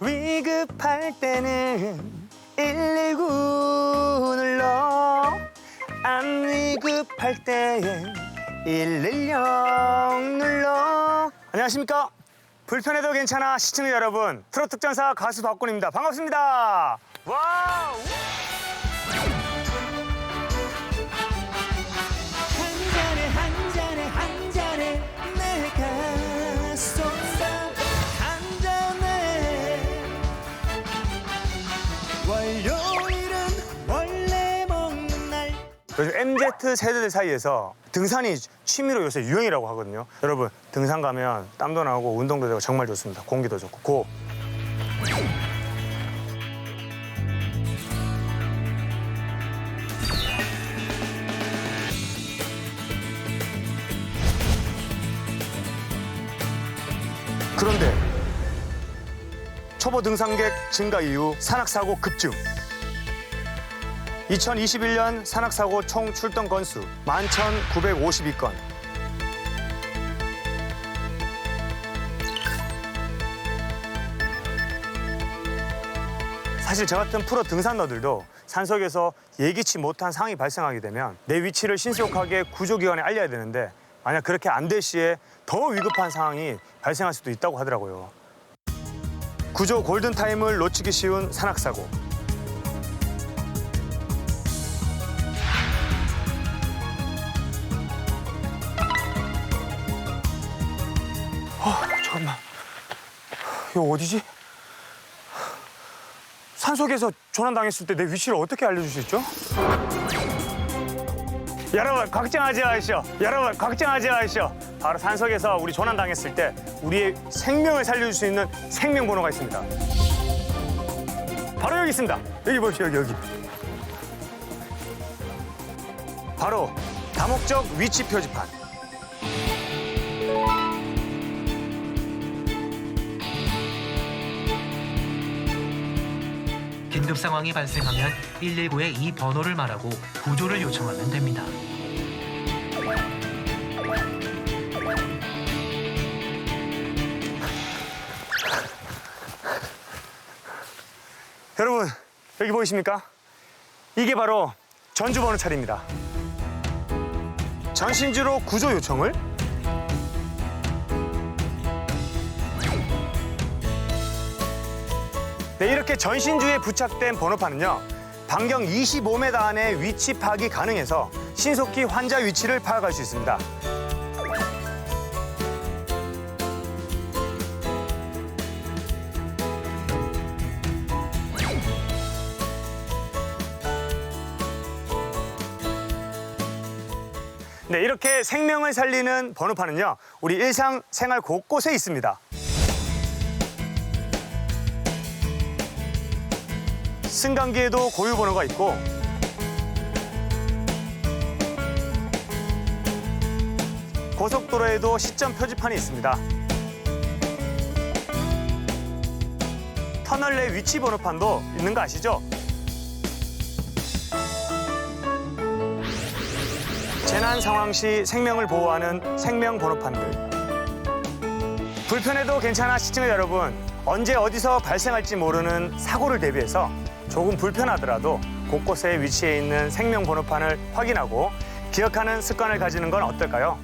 위급할 때는 119 눌러 안 위급할 때엔 110 눌러. 안녕하십니까? 불편해도 괜찮아. 시청자 여러분 트로트 특전사 가수 박군입니다. 반갑습니다. 와우 MZ 세대들 사이에서 등산이 취미로 요새 유행이라고 하거든요. 여러분 등산 가면 땀도 나고 운동도 되고 정말 좋습니다. 공기도 좋고. 고! 그런데 초보 등산객 증가 이후 산악사고 급증. 2021년 산악사고 총 출동 건수 11,952건. 사실 저 같은 프로 등산러들도 산속에서 예기치 못한 상황이 발생하게 되면 내 위치를 신속하게 구조기관에 알려야 되는데 만약 그렇게 안 될 시에 더 위급한 상황이 발생할 수도 있다고 하더라고요. 구조 골든타임을 놓치기 쉬운 산악사고. 이거 어디지? 산 속에서 조난당했을 때 내 위치를 어떻게 알려줄 수 있죠? 여러분 걱정하지 마시오. 여러분 걱정하지 마시오. 바로 산속에서 우리 조난당했을 때 우리의 생명을 살려줄 수 있는 생명번호가 있습니다. 바로 여기 있습니다. 여기 보십시오. 여기 여기. 바로 다목적 위치 표지판. 긴급 상황이 발생하면 119에 이 번호를 말하고 구조를 요청하면 됩니다. 여러분 여기 보이십니까? 이게 바로 전주 번호 차례입니다. 전신주로 구조 요청을 네, 이렇게 전신주에 부착된 번호판은요. 반경 25m 안에 위치 파악이 가능해서 신속히 환자 위치를 파악할 수 있습니다. 네, 이렇게 생명을 살리는 번호판은요. 우리 일상 생활 곳곳에 있습니다. 승강기에도 고유 번호가 있고 고속도로에도 시점 표지판이 있습니다. 터널 내 위치 번호판도 있는 거 아시죠? 재난 상황 시 생명을 보호하는 생명 번호판들. 불편해도 괜찮아 시청자 여러분. 언제 어디서 발생할지 모르는 사고를 대비해서 조금 불편하더라도 곳곳에 위치해 있는 생명 번호판을 확인하고 기억하는 습관을 가지는 건 어떨까요?